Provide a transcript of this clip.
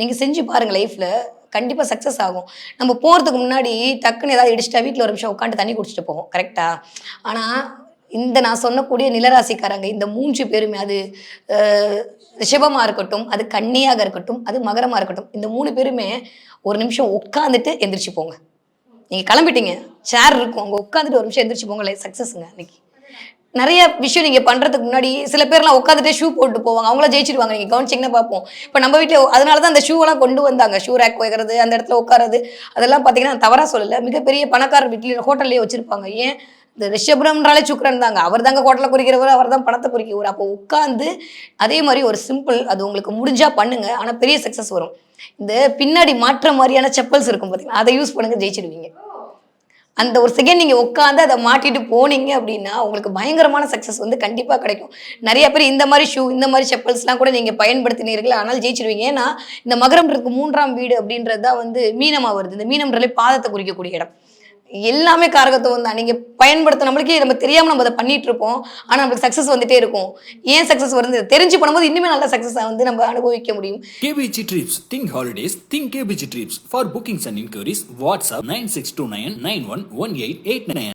நீங்கள் செஞ்சு பாருங்கள் லைஃப்பில் கண்டிப்பாக சக்ஸஸ் ஆகும். நம்ம போகிறதுக்கு முன்னாடி டக்குன்னு ஏதாவது இடிச்சிட்டா வீட்டில் ஒரு நிமிஷம் உட்காந்து தண்ணி குடிச்சிட்டு போவோம் கரெக்டாக ஆனால் இந்த நான் சொன்னக்கூடிய நிலராசிக்காரங்க இந்த மூன்று பேருமே அது ரிஷபமாக இருக்கட்டும் அது கன்னியாக இருக்கட்டும் அது மகரமாக இருக்கட்டும் இந்த மூணு பேருமே ஒரு நிமிஷம் உட்காந்துட்டு எந்திரிச்சு போங்க. நீங்கள் கிளம்பிட்டீங்க. சேர் இருக்கும். அங்கே உட்காந்துட்டு ஒரு நிமிஷம் எந்திரிச்சு போங்க. சக்ஸஸுங்க அன்னைக்கு. நிறைய விஷயம் நீங்கள் பண்ணுறதுக்கு முன்னாடி சில பேர்லாம் உட்காந்துட்டே ஷூ போட்டு போவாங்க. அவங்களாம் ஜெயிச்சிருவாங்க. நீங்கள் கவனிச்சிங்கன்னா பார்ப்போம். இப்போ நம்ம வீட்டில் அதனால தான் அந்த ஷூவெல்லாம் கொண்டு வந்தாங்க. ஷூ ரேக் வைக்கிறது அந்த இடத்துல உட்காரது அதெல்லாம் பார்த்தீங்கன்னா நான் தவறாக சொல்லலை. மிகப்பெரிய பணக்காரர் வீட்லேயே ஹோட்டல்லையே வச்சுருப்பாங்க. ஏன்? இந்த ரிஷபரம்ன்றாலே சுக்கரன் தாங்க. அவர் தாங்க ஹோட்டலை குறிக்கிறவர் அவர் தான் பணத்தை குறிக்கிறவர். அப்போ உட்காந்து அதே மாதிரி ஒரு சிம்பிள் அது உங்களுக்கு முடிஞ்சா பண்ணுங்க. ஆனால் பெரிய சக்ஸஸ் வரும். இந்த பின்னாடி மாற்ற மாதிரியான செப்பல்ஸ் இருக்கும் பார்த்தீங்களா? அதை யூஸ் பண்ணுங்க ஜெயிச்சிடுவீங்க. அந்த ஒரு செகண்ட் நீங்கள் உட்காந்து அதை மாட்டிட்டு போனீங்க அப்படின்னா உங்களுக்கு பயங்கரமான சக்ஸஸ் வந்து கண்டிப்பாக கிடைக்கும். நிறைய பேர் இந்த மாதிரி ஷூ இந்த மாதிரி செப்பல்ஸ்லாம் கூட நீங்கள் பயன்படுத்தினீர்கள்? ஆனால் ஜெயிச்சிருவீங்க. ஏன்னா இந்த மகரம்ன்றதுக்கு மூன்றாம் வீடு அப்படின்றது தான் வந்து மீனமாக வருது. இந்த மீனம்ன்றதுலே பாதத்தை குறிக்கக்கூடிய இடம். எல்லாமே காரகத்துவம் தான். நீங்கள் பயன்படுத்த நம்மளுக்கே நம்ம தெரியாமல் நம்ம அதை பண்ணிட்டு இருப்போம் ஆனால் நமக்கு சக்ஸஸ் வந்துட்டே இருக்கும். ஏன் சக்சஸ் வருது? தெரிஞ்சு பண்ணும்போது இன்னுமே நல்ல சக்ஸஸ் வந்து நம்ம அனுபவிக்க முடியும். KPG trips think holidays think KPG trips for bookings and inquiries WhatsApp nine six two nine nine one one eight eight nine